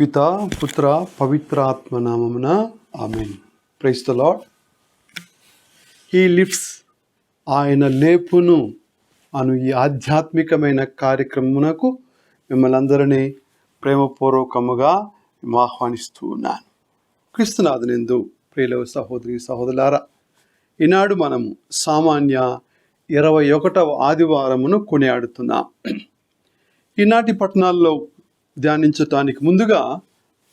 పిత పుత్ర పవిత్రాత్మ నామమున amen. Praise the lord he lifts ఆయన లేపును అను ఈ ఆధ్యాత్మికమైన కార్యక్రమమునకు మిమ్మల్ని అందరినీ ప్రేమపూర్వకముగా ఆహ్వానిస్తూ ఉన్నాను. క్రీస్తునాథునిందు ప్రియుల సహోదరి సహోదరులారా ఈనాడు మనము సామాన్య ఇరవై ఒకటవ ఆదివారమును కొనియాడుతున్నాం. ఈనాటి పట్టణాల్లో ధ్యానించటానికి ముందుగా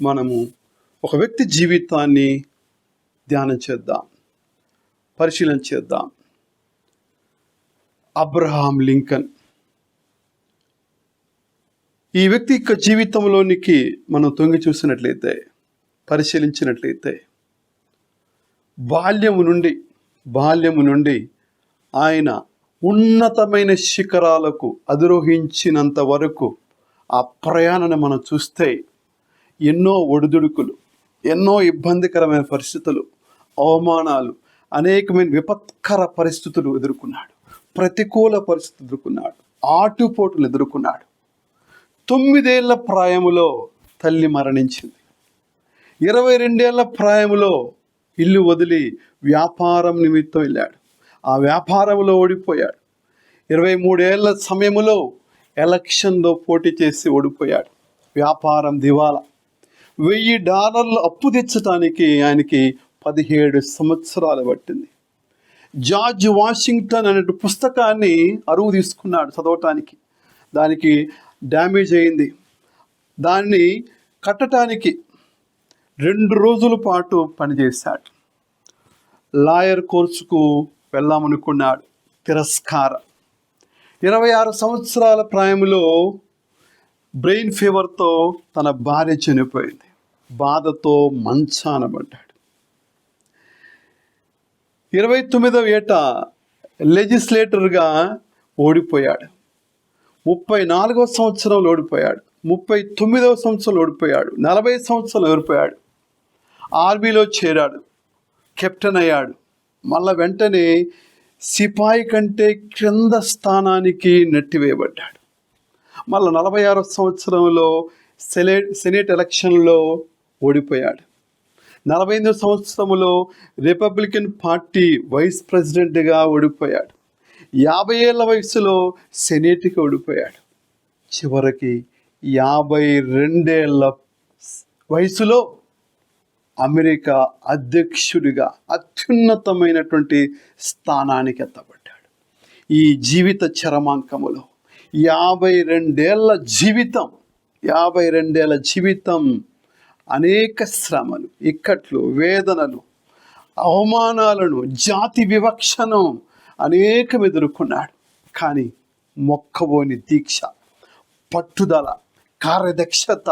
మనము ఒక వ్యక్తి జీవితాన్ని ధ్యానం చేద్దాం పరిశీలన చేద్దాం. Abraham Lincoln. ఈ వ్యక్తి యొక్క జీవితంలోనికి మనం తొంగి చూసినట్లయితే పరిశీలించినట్లయితే బాల్యము నుండి బాల్యము నుండి ఆయన ఉన్నతమైన శిఖరాలకు అధిరోహించినంత వరకు ఆ ప్రయాణాన్ని మనం చూస్తే ఎన్నో ఒడిదుడుకులు ఎన్నో ఇబ్బందికరమైన పరిస్థితులు అవమానాలు అనేకమైన విపత్కర పరిస్థితులు ఎదుర్కొన్నాడు. ప్రతికూల పరిస్థితులు ఎదుర్కొన్నాడు. ఆటుపోటులు ఎదుర్కొన్నాడు. తొమ్మిదేళ్ళ ప్రాయములో తల్లి మరణించింది. ఇరవై రెండేళ్ళ ప్రాయములో ఇల్లు వదిలి వ్యాపారం నిమిత్తం వెళ్ళాడు. ఆ వ్యాపారంలో ఓడిపోయాడు. ఇరవై మూడేళ్ళ సమయంలో ఎలక్షన్లో పోటీ చేసి ఓడిపోయాడు. వ్యాపారం దివాలా. వెయ్యి డాలర్లు అప్పు తెచ్చటానికి ఆయనకి పదిహేడు సంవత్సరాలు పట్టింది. జార్జ్ వాషింగ్టన్ అనే పుస్తకాన్ని అరువు తీసుకున్నాడు చదవటానికి. దానికి డ్యామేజ్ అయింది. దాన్ని కట్టడానికి రెండు రోజుల పాటు పనిచేశాడు. లాయర్ కోర్సుకు వెళ్దామనుకున్నాడు. తిరస్కారం ఇరవై ఆరు సంవత్సరాల ప్రాయంలో బ్రెయిన్ ఫీవర్తో తన భార్య చనిపోయింది. బాధతో మంచాన పడ్డాడు. ఇరవై తొమ్మిదవ ఏట లెజిస్లేటర్గా ఓడిపోయాడు. ముప్పై నాలుగవ సంవత్సరంలో ఓడిపోయాడు. ముప్పై తొమ్మిదవ సంవత్సరంలో ఓడిపోయాడు. నలభై సంవత్సరాలు ఓడిపోయాడు. ఆర్మీలో చేరాడు. కెప్టెన్ అయ్యాడు. మళ్ళా వెంటనే సిపాయి కంటే క్రింద స్థానానికి నెట్టివేయబడ్డాడు. మళ్ళీ నలభై ఆరో సంవత్సరంలో సెలే సెనేట్ ఎలక్షన్లో ఓడిపోయాడు. నలభై ఎనిమిదో సంవత్సరంలో రిపబ్లికన్ పార్టీ వైస్ ప్రెసిడెంట్గా ఓడిపోయాడు. యాభై ఏళ్ళ వయసులో సెనేట్కి ఓడిపోయాడు. చివరికి యాభై రెండేళ్ళ వయసులో అమెరికా అధ్యక్షుడిగా అత్యున్నతమైనటువంటి స్థానానికి ఎత్తబడ్డాడు ఈ జీవిత చరమాంకములో యాభై రెండేళ్ళ జీవితం యాభై రెండేళ్ళ జీవితం అనేక శ్రమలు ఇక్కట్లు వేదనలు అవమానాలను జాతి వివక్షను అనేకం ఎదుర్కొన్నాడు. కానీ మొక్కబోని దీక్ష పట్టుదల కార్యదక్షత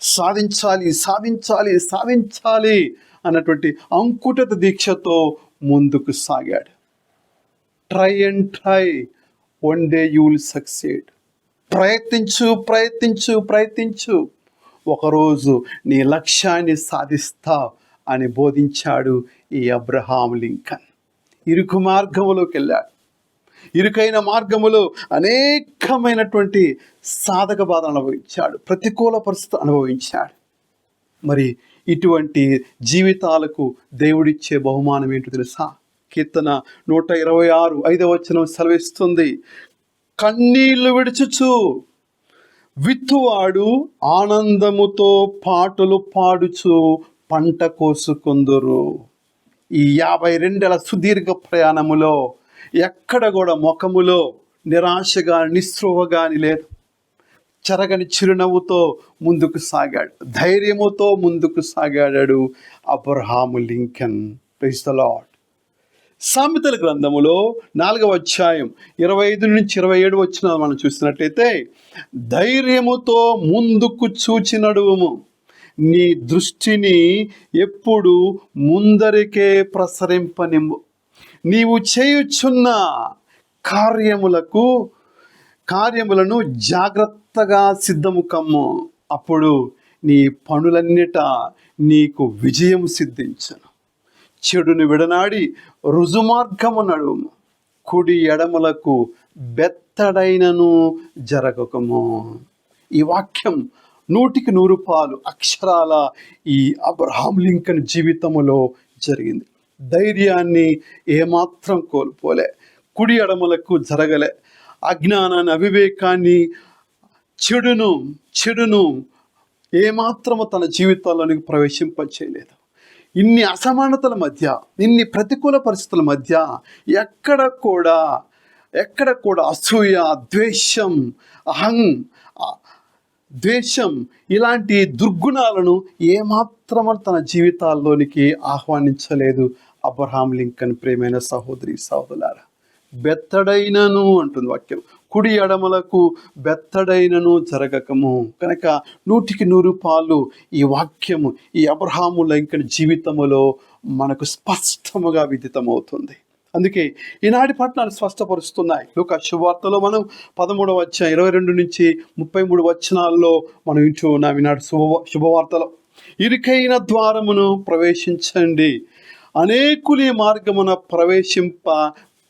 సాధించాలి సాధించాలి సాధించాలి అన్నటువంటి అంకుటత దీక్షతో ముందుకు సాగాడు. Try and try one day you will succeed ప్రయత్నించు ప్రయత్నించు ప్రయత్నించు. ఒకరోజు నీ లక్ష్యాన్ని సాధిస్తా అని బోధించాడు ఈ అబ్రహాం లింకన్. ఇరుకు మార్గంలోకి వెళ్ళాడు ఇరుకైన మార్గములో అనేకమైనటువంటి సాధక బాధ అనుభవించాడు. ప్రతికూల పరిస్థితి అనుభవించాడు. మరి ఇటువంటి జీవితాలకు దేవుడిచ్చే బహుమానం ఏంటో తెలుసా? కీర్తన నూట ఇరవై ఆరు ఐదవ వచనం సెలవిస్తుంది. కన్నీళ్ళు విడుచుచు విత్తువాడు ఆనందముతో పాటలు పాడుచు పంట కోసుకుందురు. ఈ యాభై రెండేళ్ళ సుదీర్ఘ ప్రయాణములో ఎక్కడ కూడా ముఖములో నిరాశగా నిస్పృహగాని లేదు. చెరగని చిరునవ్వుతో ముందుకు సాగాడు. ధైర్యముతో ముందుకు సాగాడు Abraham Lincoln. Praise the lord సామెతల గ్రంథములో నాలుగవ అధ్యాయం ఇరవై ఐదు నుంచి ఇరవై ఏడు వచ్చిన మనం చూసినట్టయితే ధైర్యముతో ముందుకు చూచినడుము నీ దృష్టిని ఎప్పుడు ముందరికే ప్రసరింపనిమ్ము. నీవు చేయుచున్న కార్యములకు కార్యములను జాగ్రత్తగా సిద్ధము కమ్ము. అప్పుడు నీ పనులన్నిట నీకు విజయం సిద్ధించను. చెడును విడనాడి రుజుమార్గము నడుము. కుడి ఎడమలకు బెత్తడైనను జరగకము. ఈ వాక్యం నూటికి నూరు పాలు అక్షరాల ఈ అబ్రహాం లింకన్ జీవితంలో జరిగింది. ధైర్యాన్ని ఏమాత్రం కోల్పోలే కుడి అడమలకు జరగలే. అజ్ఞానాన్ని అవివేకాన్ని చెడును చెడును ఏమాత్రము తన జీవితాల్లోనికి ప్రవేశింపచేయలేదు. ఇన్ని అసమానతల మధ్య ఇన్ని ప్రతికూల పరిస్థితుల మధ్య ఎక్కడ కూడా ఎక్కడ కూడా అసూయ ద్వేషం అహం ద్వేషం ఇలాంటి దుర్గుణాలను ఏమాత్రము తన జీవితాల్లోనికి ఆహ్వానించలేదు. అబ్రహాం లింకన్ ప్రేమైన సహోదరి సహోదరులారా బెత్తడైనను అంటుంది వాక్యం. కుడి ఎడమలకు బెత్తడైనను జరగకము. కనుక నూటికి నూరు పాలు ఈ వాక్యము ఈ అబ్రహాము లింకన్ జీవితములో మనకు స్పష్టముగా విదితమవుతుంది. అందుకే ఈనాటి పట్టణాలు స్పష్టపరుస్తున్నాయి. లోక శుభవార్తలో మనం పదమూడవ వచ్చిన ఇరవై రెండు నుంచి ముప్పై మూడు వచనాల్లో మనం ఇంటూ ఉన్నాం ఈనాడు శుభ శుభవార్తలో. ఇరుకైన ద్వారమును ప్రవేశించండి. అనేకులి మార్గమున ప్రవేశింప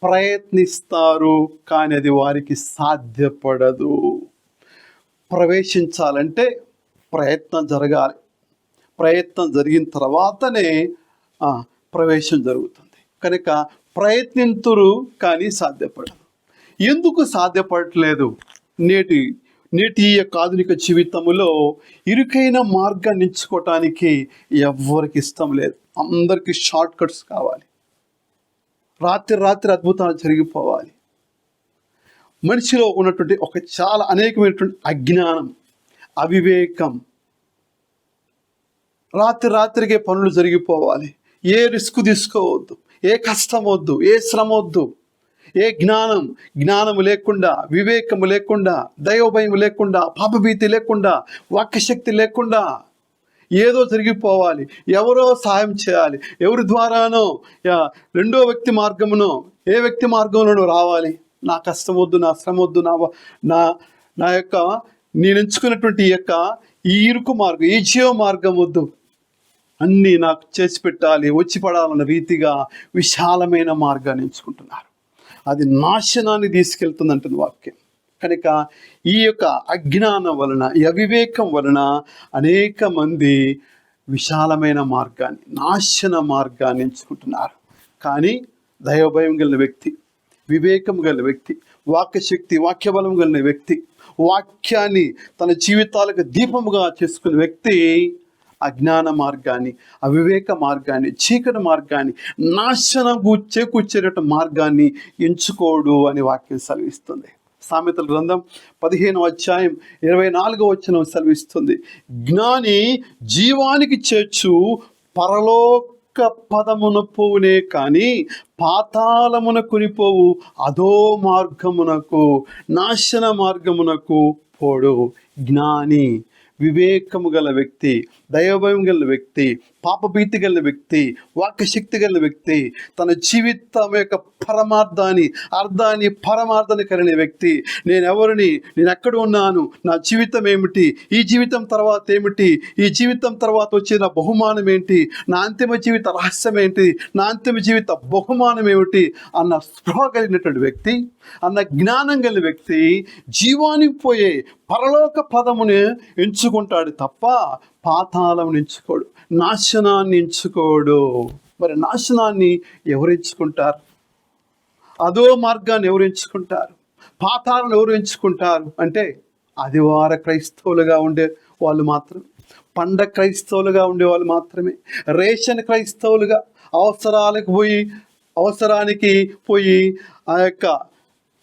ప్రయత్నిస్తారు కానీ అది వారికి సాధ్యపడదు. ప్రవేశించాలంటే ప్రయత్నం జరగాలి. ప్రయత్నం జరిగిన తర్వాతనే ప్రవేశం జరుగుతుంది. కనుక ప్రయత్నింతురు కానీ సాధ్యపడదు. ఎందుకు సాధ్యపడట్లేదు? నేటి నేటి యొక్క ఆధునిక జీవితంలో ఇరుకైన మార్గాన్ని ఎంచుకోవటానికి ఎవ్వరికి ఇష్టం లేదు. అందరికీ షార్ట్ కట్స్ కావాలి. రాత్రి రాత్రి అద్భుతాలు జరిగిపోవాలి. మనిషిలో ఉన్నటువంటి ఒక చాలా అనేకమైనటువంటి అజ్ఞానం అవివేకం. రాత్రి రాత్రికే పనులు జరిగిపోవాలి. ఏ రిస్క్ తీసుకోవద్దు. ఏ కష్టం వద్దు. ఏ శ్రమ వద్దు. ఏ జ్ఞానం? జ్ఞానము లేకుండా వివేకము లేకుండా దైవభయం లేకుండా పాపభీతి లేకుండా వాక్యశక్తి లేకుండా ఏదో తిరిగిపోవాలి ఎవరో సాయం చేయాలి. ఎవరి ద్వారానో యా, రెండో వ్యక్తి మార్గమునో ఏ వ్యక్తి మార్గంలోనూ రావాలి. నా కష్టం వద్దు నా శ్రమ వద్దు నా నా నా యొక్క నేను ఎంచుకున్నటువంటి యొక్క ఈ ఇరుకు మార్గం ఈ జీవ మార్గం వద్దు అన్నీ నాకు చేసి పెట్టాలి వచ్చి పడాలన్న రీతిగా విశాలమైన మార్గాన్ని ఎంచుకుంటున్నారు. అది నాశనాన్ని తీసుకెళ్తుంది అంటుంది వాక్యం. కనుక ఈ యొక్క అజ్ఞానం వలన ఈ అవివేకం వలన అనేక మంది విశాలమైన మార్గాన్ని నాశన మార్గాన్ని ఎంచుకుంటున్నారు. కానీ దైవభయం గల వ్యక్తి వివేకం గల వ్యక్తి వాక్యశక్తి వాక్యబలం కలిగిన వ్యక్తి వాక్యాన్ని తన జీవితాలకు దీపముగా చేసుకున్న వ్యక్తి అజ్ఞాన మార్గాన్ని అవివేక మార్గాన్ని చీకటి మార్గాన్ని నాశనం కూర్చే కూర్చేట మార్గాన్ని ఎంచుకోడు అని వాక్యం సెలవిస్తుంది. సామెతల గ్రంథం పదిహేను అధ్యాయం ఇరవై నాలుగో వచ్చిన సెలవిస్తుంది. జ్ఞాని జీవానికి చేర్చు పరలోక పదమున పోవునే కానీ పాతాళమున కొనిపోవు అధో మార్గమునకు నాశన మార్గమునకు పోడు. జ్ఞాని వివేకము గల వ్యక్తి దైవభయం గల వ్యక్తి పాపభీతి గల వ్యక్తి వాక్యశక్తి గల వ్యక్తి తన జీవితం యొక్క పరమార్థాన్ని అర్థాన్ని పరమార్థాన్ని కలిగిన వ్యక్తి. నేను ఎవరిని నేను ఎక్కడ ఉన్నాను? నా జీవితం ఏమిటి? ఈ జీవితం తర్వాత ఏమిటి? ఈ జీవితం తర్వాత వచ్చే నా బహుమానం ఏంటి? నా అంతిమ జీవిత రహస్యం ఏంటి? నా అంతిమ జీవిత బహుమానం ఏమిటి? అన్న స్పృహ కలిగినటువంటి వ్యక్తి అన్న జ్ఞానం గల వ్యక్తి జీవానికి పోయే పరలోక పదమును ఎంచుకుంటాడు తప్ప పాతాళం ఎంచుకోడు నాశనాన్ని ఎంచుకోడు మరి నాశనాన్ని ఎవరు ఎంచుకుంటారు? అదో మార్గాన్ని ఎవరు ఎంచుకుంటారు? పాతాలను ఎవరు ఎంచుకుంటారు? అంటే ఆదివార క్రైస్తవులుగా ఉండే వాళ్ళు మాత్రమే పండ క్రైస్తవులుగా ఉండే వాళ్ళు మాత్రమే రేషన్ క్రైస్తవులుగా అవసరాలకు పోయి అవసరానికి పోయి ఆ యొక్క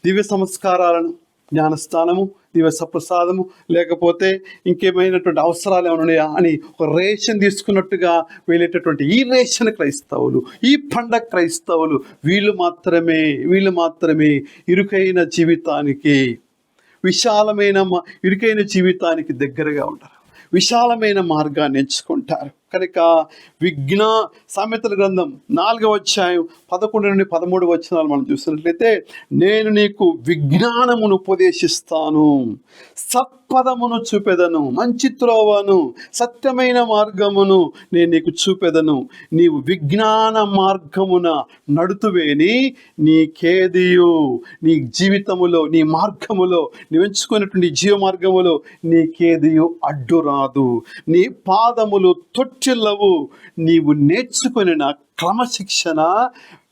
దివ్య సంస్కారాలను జ్ఞానస్థానము దివ్య సప్రసాదము లేకపోతే ఇంకేమైనటువంటి అవసరాలు ఏమైనా ఉన్నాయా అని ఒక రేషన్ తీసుకున్నట్టుగా వెళ్ళేటటువంటి ఈ రేషన్ క్రైస్తవులు ఈ పండగ క్రైస్తవులు వీళ్ళు మాత్రమే వీళ్ళు మాత్రమే ఇరుకైన జీవితానికి విశాలమైన మ- ఇరుకైన జీవితానికి దగ్గరగా ఉంటారు. విశాలమైన మార్గాన్ని ఎంచుకుంటారు. కనుక విఘ్న సామెతల గ్రంథం నాలుగవ అధ్యాయం పదకొండు నుండి పదమూడు వచనాలు మనం చూసినట్లయితే నేను నీకు విజ్ఞానమును ఉపదేశిస్తాను సత్పదమును చూపెదను మంచి త్రోవను సత్యమైన మార్గమును నేను నీకు చూపెదను. నీవు విజ్ఞాన మార్గమున నడుతువేని నీకేదియు. నీ జీవితములో నీ మార్గములో నీవు ఎంచుకున్నటువంటి జీవ మార్గములో నీకేదియు అడ్డు రాదు నీ పాదములు తొట్టిల్లవు నీవు నేర్చుకుని క్రమశిక్షణ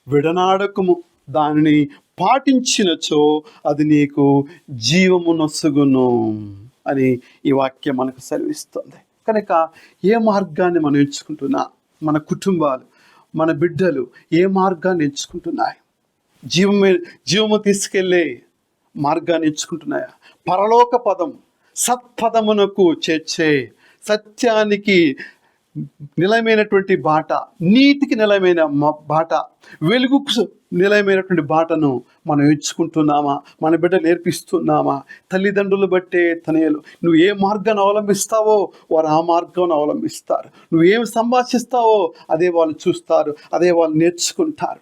విడనాడకము. దానిని పాటించినచో అది నీకు జీవము నొసుగును అని ఈ వాక్యం మనకు సెలవిస్తుంది. కనుక ఏ మార్గాన్ని మనం ఎంచుకుంటున్నా? మన కుటుంబాలు మన బిడ్డలు ఏ మార్గాన్ని ఎంచుకుంటున్నాయి? జీవమే జీవము తీసుకెళ్ళే మార్గాన్ని ఎంచుకుంటున్నాయా? పరలోక పదం సత్పదమునకు చేర్చే సత్యానికి నిలయమైనటువంటి బాట నీతికి నిలయమైన బాట వెలుగుకు నిలయమైనటువంటి బాటను మనం ఎంచుకుంటున్నామా? మన బిడ్డ నేర్పిస్తున్నామా? తల్లిదండ్రులు బట్టే తనయలు. నువ్వు ఏ మార్గాన్ని అవలంబిస్తావో వారు ఆ మార్గాన్ని అవలంబిస్తారు. నువ్వు ఏం సంభాషిస్తావో అదే వాళ్ళు చూస్తారు అదే వాళ్ళు నేర్చుకుంటారు.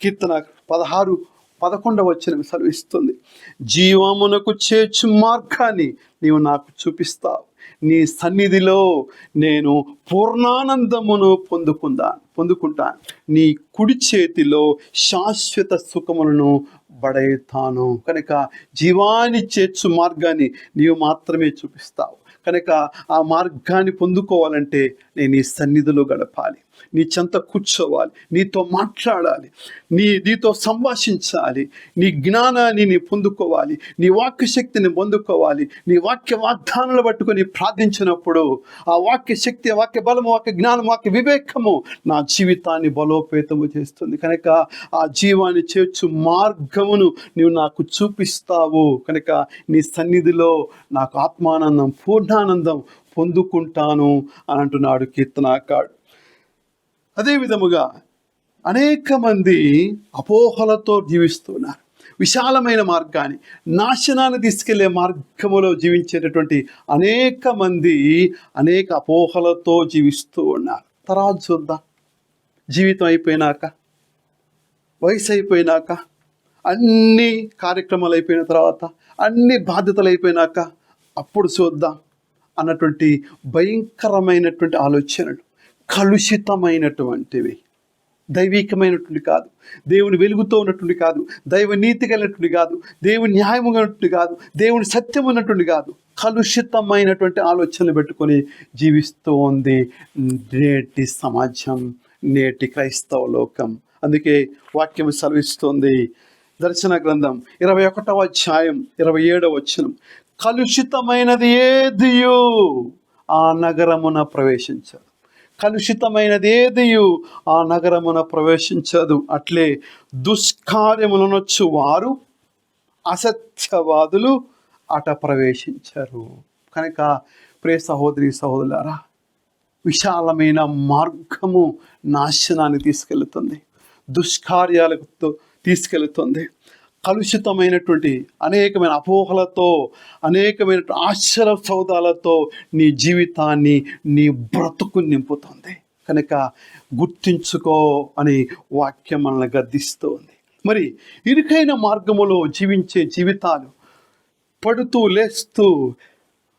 కీర్తన పదహారు పదకొండవ వచ్చిన సెలవిస్తుంది. జీవమునకు చేర్చు మార్గాన్ని నీవు నాకు చూపిస్తావు. నీ సన్నిధిలో నేను పూర్ణానందమును పొందుకుందా పొందుకుంటాను. నీ కుడి చేతిలో శాశ్వత సుఖములను బడైతాను కనుక జీవాన్ని చేర్చు మార్గాన్ని నీవు మాత్రమే చూపిస్తావు. కనుక ఆ మార్గాన్ని పొందుకోవాలంటే నేను నీ సన్నిధిలో గడపాలి. నీ చెంత కూర్చోవాలి. నీతో మాట్లాడాలి. నీ నీతో సంభాషించాలి. నీ జ్ఞానాన్ని నీ పొందుకోవాలి. నీ వాక్య శక్తిని పొందుకోవాలి. నీ వాక్య వాగ్దానాలు పట్టుకొని ప్రార్థించినప్పుడు ఆ వాక్య శక్తి వాక్య బలము వాక్య జ్ఞానం వాక్య వివేకము నా జీవితాన్ని బలోపేతము చేస్తుంది. కనుక ఆ జీవాన్ని చేర్చు మార్గమును నీవు నాకు చూపిస్తావు. కనుక నీ సన్నిధిలో నాకు ఆత్మానందం పూర్ణానందం పొందుకుంటాను అని అంటున్నాడు కీర్తనాకాడు అదే విధముగా అనేక మంది అపోహలతో జీవిస్తున్నారు. విశాలమైన మార్గాన్ని నాశనాన్ని తీసుకెళ్ళే మార్గములో జీవించేటటువంటి అనేక మంది అనేక అపోహలతో జీవిస్తూ ఉన్నారు. తర్వాత చూద్దాం. జీవితం అయిపోయినాక వయసు అయిపోయినాక అన్ని కార్యక్రమాలు అయిపోయిన తర్వాత అన్ని బాధ్యతలు అయిపోయినాక అప్పుడు చూద్దాం. అన్నటువంటి భయంకరమైనటువంటి ఆలోచనలు కలుషితమైనటువంటివి. దైవికమైనటువంటి కాదు. దేవుని వెలుగుతో ఉన్నటువంటి కాదు. దైవ నీతి కలిగినటువంటి కాదు. దేవుని న్యాయము ఉన్నటువంటి కాదు. దేవుని సత్యం ఉన్నటువంటి కాదు. కలుషితమైనటువంటి ఆలోచనలు పెట్టుకొని జీవిస్తూ ఉంది నేటి సమాజం నేటి క్రైస్తవ లోకం. అందుకే వాక్యం సెలవిస్తుంది. దర్శన గ్రంథం ఇరవై ఒకటవ అధ్యాయం ఇరవై ఏడవ వచనం. కలుషితమైనది ఏదియు? ఆ నగరమున ప్రవేశించదు. కలుషితమైనది ఏదియు? ఆ నగరమున ప్రవేశించదు. అట్లే దుష్కార్యములనొచ్చు వారు అసత్యవాదులు అట ప్రవేశించరు. కనుక ప్రే సహోదరి సహోదరులారా విశాలమైన మార్గము నాశనాన్ని తీసుకెళ్తుంది. దుష్కార్యాలతో తీసుకెళ్తుంది. కలుషితమైనటువంటి అనేకమైన అపోహలతో అనేకమైన ఆశ్చర్య సౌదాలతో నీ జీవితాన్ని నీ బ్రతుకు నింపుతుంది. కనుక గుర్తించుకో అని వాక్యం మనల్ని గద్దిస్తోంది. మరి ఇరుకైన మార్గములో జీవించే జీవితాలు పడుతూ లేస్తూ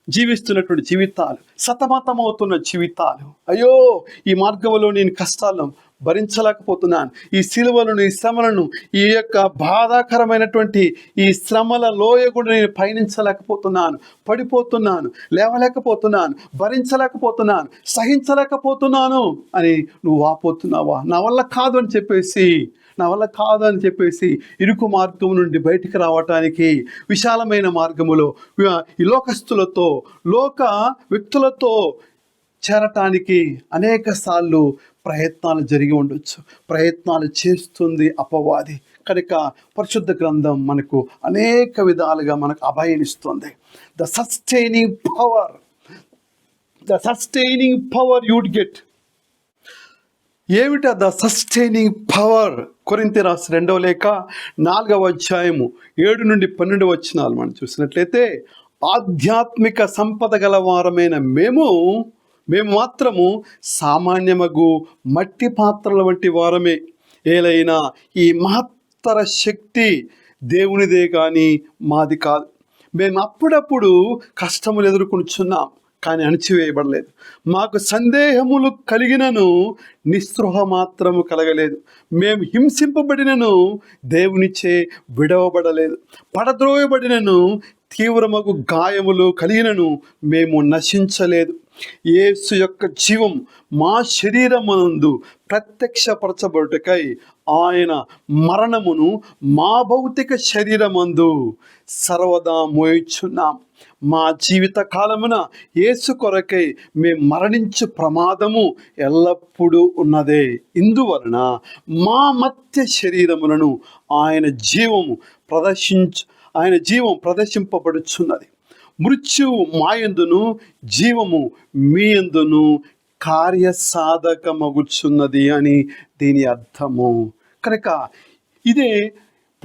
జీవిస్తున్నటువంటి జీవితాలు సతమతమవుతున్న జీవితాలు. అయ్యో ఈ మార్గంలో నేను కష్టాలను భరించలేకపోతున్నాను. ఈ సిలువలను ఈ శ్రమలను ఈ యొక్క బాధాకరమైనటువంటి ఈ శ్రమల లోయ కూడా నేను పయనించలేకపోతున్నాను. పడిపోతున్నాను లేవలేకపోతున్నాను భరించలేకపోతున్నాను సహించలేకపోతున్నాను అని నువ్వు వాపోతున్నావా నా వల్ల కాదు అని చెప్పేసి నా వల్ల కాదు అని చెప్పేసి ఇరుకు మార్గం నుండి బయటికి రావటానికి విశాలమైన మార్గములో ఈ లోకస్తులతో లోక వ్యక్తులతో చేరటానికి అనేక సార్లు ప్రయత్నాలు జరిగి ఉండొచ్చు. ప్రయత్నాలు చేస్తుంది అపవాది. కనుక పరిశుద్ధ గ్రంథం మనకు అనేక విధాలుగా మనకు అభయనిస్తుంది. The sustaining power the sustaining power you'd get ఏమిట the sustaining power? కొరింత రాసి రెండవ లేక నాలుగవ అధ్యాయము ఏడు నుండి పన్నెండు వచ్చినాలు మనం చూసినట్లయితే ఆధ్యాత్మిక సంపద గల వారమైన మేము మేము మాత్రము సామాన్యమగు మట్టి పాత్రల వంటి వారమే. ఏలైనా ఈ మహత్తర శక్తి దేవునిదే కానీ మాది కాదు. మేము అప్పుడప్పుడు కష్టములు ఎదుర్కొంటున్నాం కానీ అణిచివేయబడలేదు. మాకు సందేహములు కలిగినను నిస్పృహ మాత్రము కలగలేదు. మేము హింసింపబడినను దేవునిచే విడవబడలేదు. పడద్రోయబడినను తీవ్రమగు గాయములు కలిగినను మేము నశించలేదు. యేసు యొక్క జీవం మా శరీరమునందు ప్రత్యక్షపరచబడుటకై ఆయన మరణమును మా భౌతిక శరీరమందు సర్వదా మోయిచున్నాం. మా జీవిత కాలమున యేసు కొరకై మేము మరణించు ప్రమాదము ఎల్లప్పుడూ ఉన్నదే. ఇందువలన మా మత్య శరీరములను ఆయన జీవము ప్రదర్శించు ఆయన జీవం ప్రదర్శింపబడుచున్నది. మృత్యువు మాయందును జీవము మీయందును కార్యసాధకమగుచున్నది అని దీని అర్థము. కనుక ఇదే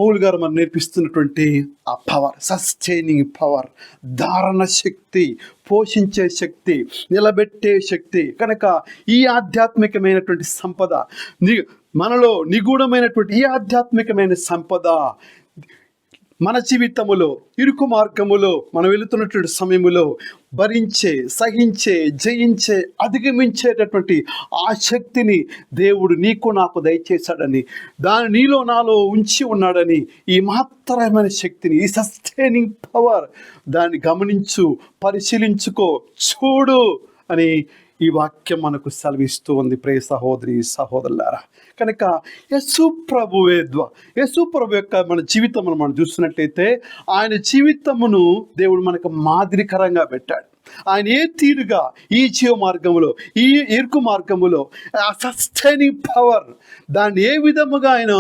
పౌల్ గారు మనం నేర్పిస్తున్నటువంటి ఆ పవర్ సస్టైనింగ్ పవర్ ధారణ శక్తి పోషించే శక్తి నిలబెట్టే శక్తి కనుక ఈ ఆధ్యాత్మికమైనటువంటి సంపద ని మనలో నిగూఢమైనటువంటి ఈ ఆధ్యాత్మికమైన సంపద మన జీవితములో ఇరుకు మార్గములో మనం వెళుతున్నటువంటి సమయములో భరించే సహించే జయించే అధిగమించేటటువంటి ఆ శక్తిని దేవుడు నీకు నాకు దయచేశాడని దాని నీలో నాలో ఉంచి ఉన్నాడని ఈ మహత్తరమైన శక్తిని ఈ సస్టైనింగ్ పవర్ దాన్ని గమనించు పరిశీలించుకో చూడు అని ఈ వాక్యం మనకు సెలవిస్తూ ఉంది. ప్రే సహోదరి సహోదరులారా కనుక యశు ప్రభువే ద్వా యశు ప్రభు యొక్క మన జీవితమును మనం చూస్తున్నట్లయితే ఆయన జీవితమును దేవుడు మనకు మాదిరికరంగా పెట్టాడు. ఆయన ఏ తీరుగా ఈ జీవ మార్గములో ఈ ఇరుకు మార్గములో ఆ సస్టైనింగ్ పవర్ దాన్ని ఏ విధముగా ఆయన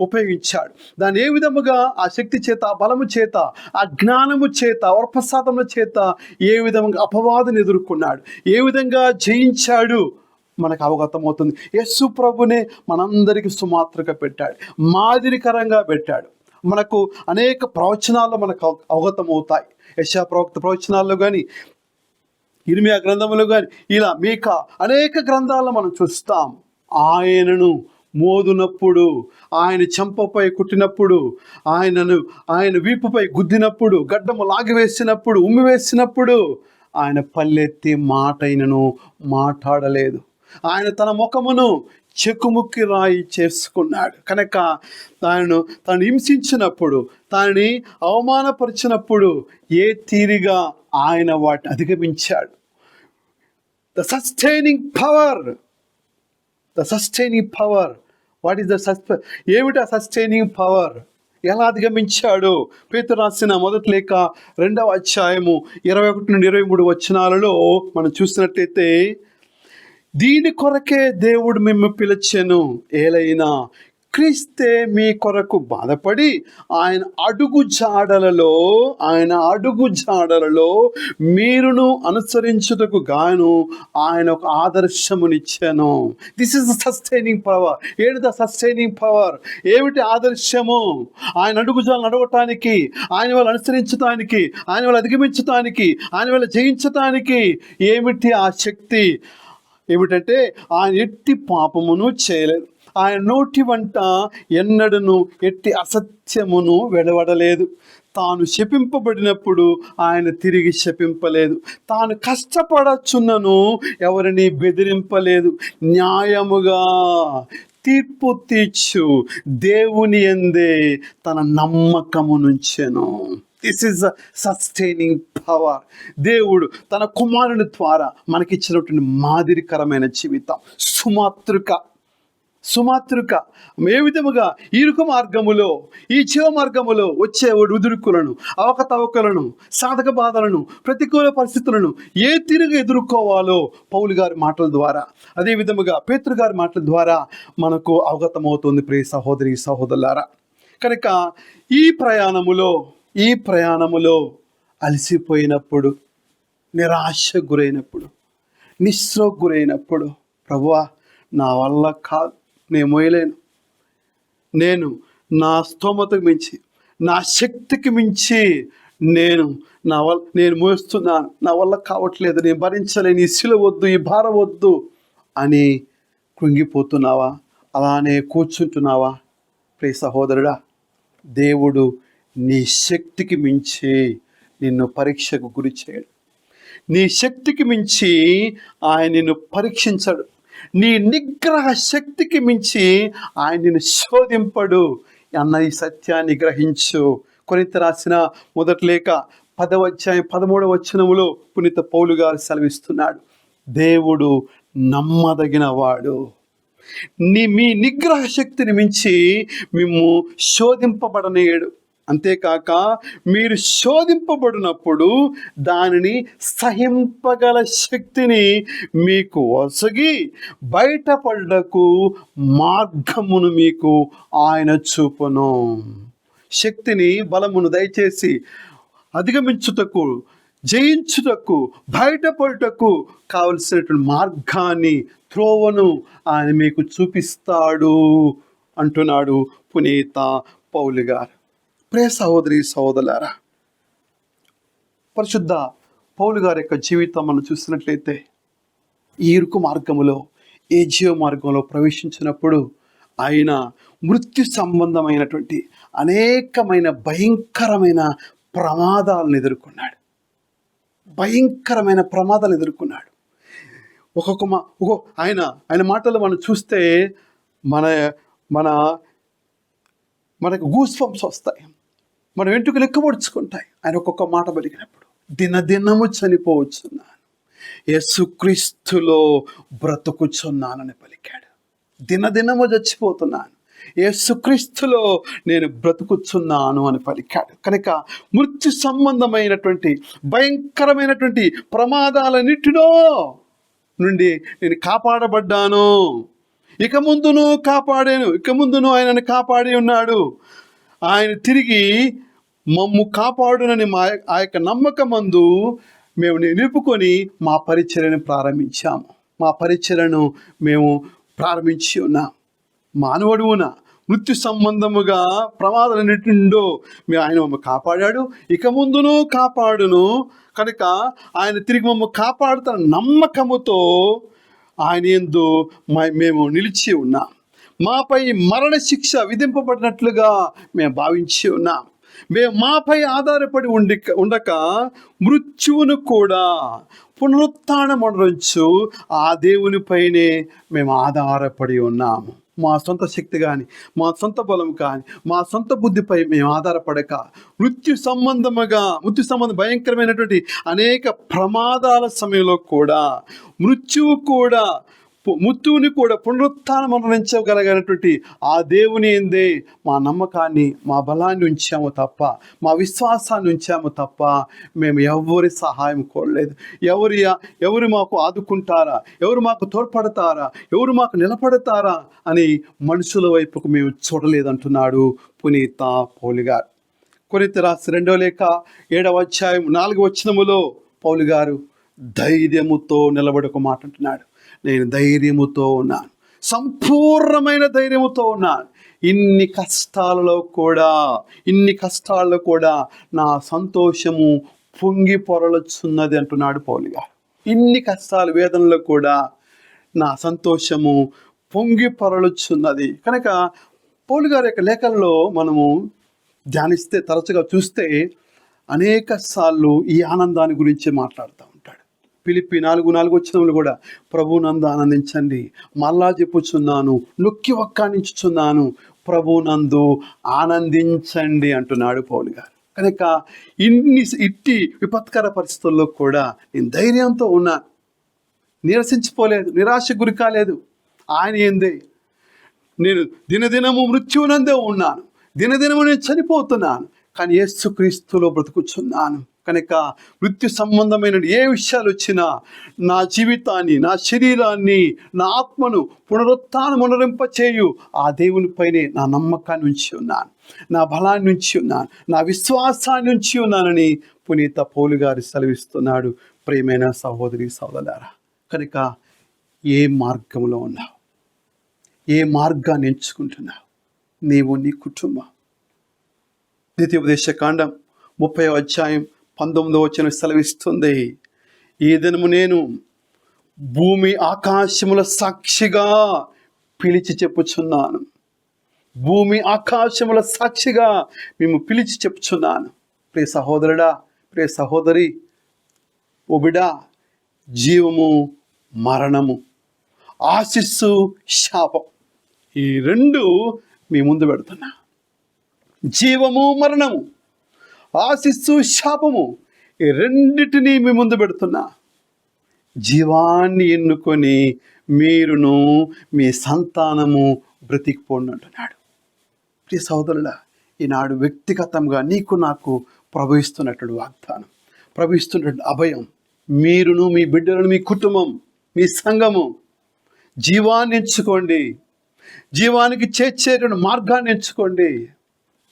ఉపయోగించాడు. దాన్ని ఏ విధముగా? ఆ శక్తి చేత బలము చేత ఆ జ్ఞానము చేత వర్పసాదముల చేత ఏ విధంగా అపవాదం ఎదుర్కొన్నాడు? ఏ విధంగా జయించాడు? మనకు అవగతమవుతుంది యస్సు ప్రభునే మనందరికీ సుమాత్రగా పెట్టాడు. మాదిరికరంగా పెట్టాడు. మనకు అనేక ప్రవచనాలు మనకు అవ- అవగతమవుతాయి యశా ప్రవక్త ప్రవచనాల్లో కానీ ఇరిమియా గ్రంథములు కానీ ఇలా మీక అనేక గ్రంథాలను మనం చూస్తాం. ఆయనను మోదునప్పుడు ఆయన చెంపపై కుట్టినప్పుడు ఆయనను ఆయన వీపుపై గుద్దినప్పుడు గడ్డము లాగివేసినప్పుడు ఉమ్మివేసినప్పుడు ఆయన పల్లెత్తి మాటైనను మాట్లాడలేదు. ఆయన తన ముఖమును చెక్కుముక్కి రాయి చేసుకున్నాడు. కనుక తాను తాను హింసించినప్పుడు తాని అవమానపరిచినప్పుడు ఏ తీరిగా ఆయన వాటిని అధిగమించాడు? The sustaining power the sustaining power what is the sus ఏమిటి ఆ సస్టైనింగ్ పవర్ ఎలా అధిగమించాడు? పేతు రాసిన మొదటి లేఖ రెండవ అధ్యాయము ఇరవై ఒకటి నుండి ఇరవై మూడు వచనాలలో మనం చూసినట్టయితే దీని కొరకే దేవుడు మిమ్మల్ని పిలిచెను ఏలైనా క్రీస్తే మీ కొరకు బాధపడి ఆయన అడుగు జాడలలో ఆయన అడుగు జాడలలో మీరును అనుసరించుటకు గాను ఆయన ఒక ఆదర్శమునిచ్చాను. This is the sustaining power ఏంటి ద సస్టైనింగ్ పవర్ ఏమిటి ఆదర్శము? ఆయన అడుగు జాడలు నడవటానికి ఆయన వాళ్ళు అనుసరించటానికి ఆయన వాళ్ళు అధిగమించటానికి ఆయన వాళ్ళు జయించటానికి ఏమిటి ఆ శక్తి? ఏమిటంటే ఆయన ఎట్టి పాపమును చేయలేదు. ఆయన నోటి వంట ఎన్నడను ఎట్టి అసత్యమును వెడవడలేదు తాను శపింపబడినప్పుడు ఆయన తిరిగి శపింపలేదు. తాను కష్టపడచున్నను ఎవరిని బెదిరింపలేదు. న్యాయముగా తీర్పు తీర్చు దేవుని ఎందే తన నమ్మకము నుంచెను. దిస్ ఇస్ సస్టైనింగ్ పవర్ దేవుడు తన కుమారుని ద్వారా మనకిచ్చినటువంటి మాదిరికరమైన జీవితం. సుమాతృక. సుమాతృక. ఏ విధముగా ఇరుకు మార్గములో ఈ జీవ మార్గములో వచ్చే ఉదురుకులను అవకతవకలను సాధక బాధలను ప్రతికూల పరిస్థితులను ఏ తిరుగు ఎదుర్కోవాలో పౌలు గారి మాటల ద్వారా. అదే విధముగా పేతృ గారి మాటల ద్వారా మనకు అవగతమవుతుంది ప్రియ సహోదరి సహోదరులారా. కనుక ఈ ప్రయాణములో ఈ ప్రయాణములో అలసిపోయినప్పుడు నిరాశ గురైనప్పుడు నిస్రో గురైనప్పుడు ప్రభువా నా వల్ల కాదు. నేను మోయలేను. నేను నా స్తోమతకు మించి నా శక్తికి మించి నేను నా వల్ల నేను మోస్తున్నాను నా వల్ల కావట్లేదు. నేను భరించలేని. ఈ శిల వద్దు ఈ భార వద్దు అని కృంగిపోతున్నావా? అలానే కూర్చుంటున్నావా? ప్రియ సహోదరుడా దేవుడు నీ శక్తికి మించి నిన్ను పరీక్షకు గురి చేయడు. నీ శక్తికి మించి ఆయన నిన్ను పరీక్షించడు. నీ నిగ్రహ శక్తికి మించి ఆయన నిన్ను శోధింపడు అన్న ఈ సత్యాన్ని గ్రహించు. కొనిత రాసిన మొదటి లేక పదవ అధ్యాయం పదమూడవ వచనములో పునీత పౌలు గారు సెలవిస్తున్నాడు. దేవుడు నమ్మదగిన వాడు నీ మీ నిగ్రహ శక్తిని మించి మేము శోధింపబడనేయడు. అంతేకాక మీరు శోధింపబడినప్పుడు దానిని సహింపగల శక్తిని మీకు ఒసగి బయటపడ్డకు మార్గమును మీకు ఆయన చూపును. శక్తిని బలమును దయచేసి అధిగమించుటకు జయించుటకు బయటపడుటకు కావలసినటువంటి మార్గాన్ని త్రోవను ఆయన మీకు చూపిస్తాడు అంటున్నాడు పునీత పౌలు గారు. ప్రే సహోదరి సహోదరులారా పరిశుద్ధ పౌలు గారి యొక్క జీవితం మనం చూసినట్లయితే ఈ ఇరుకు మార్గములో ఏ జీవ మార్గంలో ప్రవేశించినప్పుడు ఆయన మృత్యు సంబంధమైనటువంటి అనేకమైన భయంకరమైన ప్రమాదాలను ఎదుర్కొన్నాడు. భయంకరమైన ప్రమాదాలు ఎదుర్కొన్నాడు. ఒక్కొక్క మా ఒక్కో ఆయన ఆయన మాటలు మనం చూస్తే మన మన మనకు గూస్ఫంప్స్ వస్తాయి. మన వెంట్రుకలు ఎక్కబడుచుకుంటాయి ఆయన ఒక్కొక్క మాట పలికినప్పుడు దినదినము చనిపోవచ్చున్నాను. యేసుక్రీస్తులో బ్రతుకుచున్నానని పలికాడు. దినదినము చచ్చిపోతున్నాను. యేసుక్రీస్తులో నేను బ్రతుకుచున్నాను అని పలికాడు. కనుక మృత్యు సంబంధమైనటువంటి భయంకరమైనటువంటి ప్రమాదాలన్నిటిలో నుండి నేను కాపాడబడ్డాను. ఇక ముందును కాపాడాను. ఇక ముందును ఆయనను కాపాడి ఉన్నాడు. ఆయన తిరిగి మమ్ము కాపాడునని మా ఆ యొక్క నమ్మకమందు మేము నిలుపుకొని మా పరిచర్యను ప్రారంభించాము. మా పరిచర్యను మేము ప్రారంభించి ఉన్నాం. మానవుడున మృత్యు సంబంధముగా ప్రమాదాలన్నిటిండో మేము ఆయన మమ్మల్ని కాపాడాడు. ఇక ముందును కాపాడును. కనుక ఆయన తిరిగి మమ్మల్ని కాపాడుతున్న నమ్మకముతో ఆయన ఎందు మేము నిలిచి ఉన్నాం. మాపై మరణ శిక్ష విధింపబడినట్లుగా మేము భావించి ఉన్నాం. మేము మాపై ఆధారపడి ఉండి ఉండక మృత్యువును కూడా పునరుత్థానం ఆ దేవునిపైనే మేము ఆధారపడి ఉన్నాము. మా సొంత శక్తి కానీ మా సొంత బలం కానీ మా సొంత బుద్ధిపై మేము ఆధారపడక మృత్యు సంబంధముగా మృత్యు సంబంధం భయంకరమైనటువంటి అనేక ప్రమాదాల సమయంలో కూడా మృత్యువు కూడా మృత్యువుని కూడా పునరుత్థానం మరణించగలిగినటువంటి ఆ దేవుని ఎందే మా నమ్మకాన్ని మా బలాన్ని ఉంచాము తప్ప మా విశ్వాసాన్ని ఉంచాము తప్ప మేము ఎవరి సహాయం కోరలేదు ఎవరి ఎవరు మాకు ఆదుకుంటారా? ఎవరు మాకు తోడ్పడతారా? ఎవరు మాకు నిలబడతారా అని మనుషుల వైపుకు మేము చూడలేదంటున్నాడు పునీత పౌలిగారు. కొరిత రాసి రెండో లేక ఏడవ అధ్యాయం నాలుగు వచ్చినములో పౌలు గారు ధైర్యముతో నిలబడక మాట అంటున్నాడు నేను ధైర్యముతో ఉన్నాను. సంపూర్ణమైన ధైర్యముతో ఉన్నాను. ఇన్ని కష్టాలలో కూడా ఇన్ని కష్టాల్లో కూడా నా సంతోషము పొంగి పొరలొచ్చున్నది అంటున్నాడు పౌలు గారు. ఇన్ని కష్టాలు వేదనలో కూడా నా సంతోషము పొంగి పొరలొచ్చున్నది. కనుక పౌలు గారి యొక్క లేఖల్లో మనము ధ్యానిస్తే తరచుగా చూస్తే అనేక సార్లు ఈ ఆనందాన్ని గురించి మాట్లాడతాం. పిలిపి నాలుగు నాలుగు వచ్చినప్పుడు కూడా ప్రభునందు ఆనందించండి. మళ్ళా చెప్పుచున్నాను నొక్కి ఒక్కానించుచున్నాను ప్రభునందు ఆనందించండి అంటున్నాడు పౌలు గారు. కనుక ఇన్ని ఇట్టి విపత్కర పరిస్థితుల్లో కూడా నేను ధైర్యంతో ఉన్నాను నిరసించిపోలేదు నిరాశ గురి కాలేదు. ఆయన ఏందే? నేను దినదినము మృత్యువునందే ఉన్నాను. దినదినము నేను చనిపోతున్నాను. కానీ యేసుక్రీస్తులో బ్రతుకుచున్నాను. కనుక మృత్యు సంబంధమైన ఏ విషయాలు వచ్చినా నా జీవితాన్ని నా శరీరాన్ని నా ఆత్మను పునరుత్థానం చేయు ఆ దేవునిపైనే నా నమ్మకాన్ని ఉంచి ఉన్నాను. నా బలాన్ని ఉంచి ఉన్నాను. నా విశ్వాసాన్ని ఉంచి ఉన్నానని పునీత పౌలు గారు సెలవిస్తున్నాడు. ప్రేమైన సహోదరి సహోదరారా కనుక ఏ మార్గంలో ఉన్నావు? ఏ మార్గాన్ని ఎంచుకుంటున్నావు? నీవు నీ కుటుంబం. ద్వితీయోపదేశ కాండం ముప్పై అధ్యాయం పంతొమ్మిది వచ్చిన సెలవిస్తుంది. ఈ దినము నేను భూమి ఆకాశముల సాక్షిగా పిలిచి చెప్పుచున్నాను. భూమి ఆకాశముల సాక్షిగా మేము పిలిచి చెప్పుచున్నాను. ప్రియ సహోదరుడా ప్రియ సహోదరి ఒబిడా జీవము మరణము ఆశిస్సు శాపం ఈ రెండు మీ ముందు పెడుతున్నా. జీవము మరణము ఆశిస్సు శాపము. ఈ రెండిటిని మీ ముందు పెడుతున్నా. జీవాన్ని ఎన్నుకొని మీరును మీ సంతానము బ్రతికిపోండి అంటున్నాడు. ప్రియ సహోదరుల ఈనాడు వ్యక్తిగతంగా నీకు నాకు ప్రవహిస్తున్నటువంటి వాగ్దానం ప్రవహిస్తున్నటువంటి అభయం మీరును మీ బిడ్డలను మీ కుటుంబం మీ సంఘము జీవాన్ని ఎంచుకోండి. జీవానికి చేర్చేటువంటి మార్గాన్ని ఎంచుకోండి.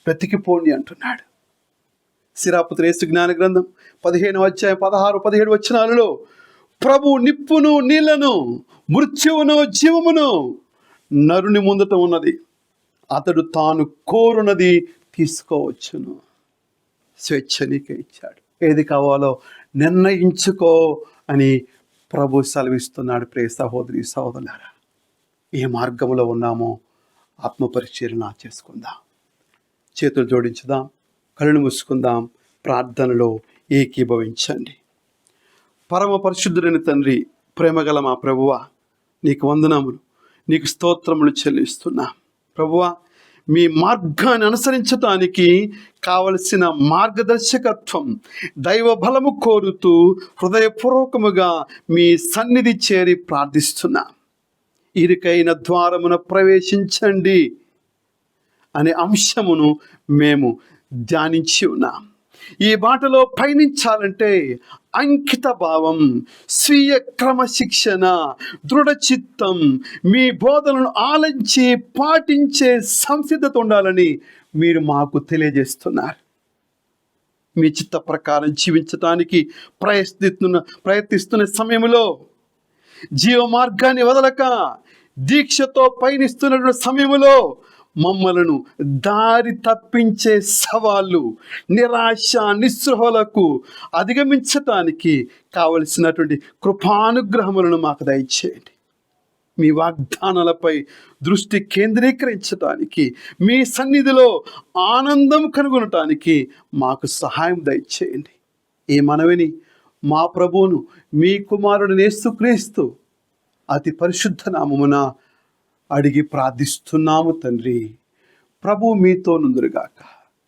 బ్రతికిపోండి అంటున్నాడు. సిరాపుత్ర జ్ఞాన గ్రంథం పదిహేను అధ్యాయం పదహారు పదిహేడు వచ్చినాలలో ప్రభు నిప్పును నీళ్ళను మృత్యువును జీవమును నరుని ముందట ఉన్నది. అతడు తాను కోరునది తీసుకోవచ్చును. స్వేచ్ఛ నీకే ఇచ్చాడు. ఏది కావాలో నిర్ణయించుకో అని ప్రభు సెలవిస్తున్నాడు. ప్రే సహోదరి సహోదరులారా ఏ మార్గంలో ఉన్నామో ఆత్మపరిశీలన చేసుకుందాం. చేతులు జోడించుదాం. కళ్ళు మూసుకుందాం. ప్రార్థనలో ఏకీభవించండి. పరమ పరిశుద్ధుడైన తండ్రి ప్రేమగల మా ప్రభువ నీకు వందనములు నీకు స్తోత్రములు చెల్లిస్తున్నా. ప్రభువ మీ మార్గాన్ని అనుసరించటానికి కావలసిన మార్గదర్శకత్వం దైవ బలము కోరుతూ హృదయపూర్వకముగా మీ సన్నిధి చేరి ప్రార్థిస్తున్నా. ఇరుకైన ద్వారమున ప్రవేశించండి అనే అంశమును మేము ధ్యానించి ఉన్నాం ఈ బాటలో పయనించాలంటే అంకిత భావం స్వీయ క్రమశిక్షణ దృఢచిత్తం మీ బోధనను ఆలంచి పాటించే సంసిద్ధత ఉండాలని మీరు మాకు తెలియజేస్తున్నారు. మీ చిత్త ప్రకారం జీవించటానికి ప్రయత్నిస్తున్న ప్రయత్నిస్తున్న సమయంలో జీవ మార్గాన్ని వదలక దీక్షతో పయనిస్తున్న సమయంలో మమ్మలను దారి తప్పించే సవాళ్ళు నిరాశ నిస్సృహలకు అధిగమించటానికి కావలసినటువంటి కృపానుగ్రహములను మాకు దయచేయండి. మీ వాగ్దానాలపై దృష్టి కేంద్రీకరించటానికి మీ సన్నిధిలో ఆనందం కనుగొనటానికి మాకు సహాయం దయచేయండి. ఏ మనవిని మా ప్రభువును మీ కుమారుడు నేస్తుక్రీస్తు అతి పరిశుద్ధ నామమున అడిగి ప్రార్థిస్తున్నాము తండ్రి. ప్రభు మీతో నుందురుగాక.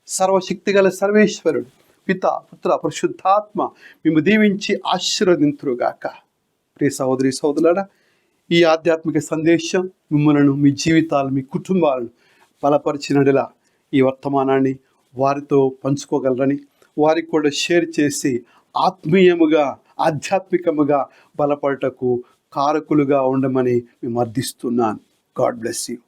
సర్వశక్తిగల సర్వేశ్వరుడు పిత పుత్ర పరిశుద్ధాత్మ మేము దీవించి ఆశీర్వదింతురుగాక. ప్రియ సహోదరి సహోదరులారా ఈ ఆధ్యాత్మిక సందేశం మిమ్మలను మీ జీవితాలు మీ కుటుంబాలను బలపరిచినడిలా ఈ వర్తమానాన్ని వారితో పంచుకోగలరని వారికి కూడా షేర్ చేసి ఆత్మీయముగా ఆధ్యాత్మికముగా బలపడటకు కారకులుగా ఉండమని మేము అర్థిస్తున్నాను. God bless you.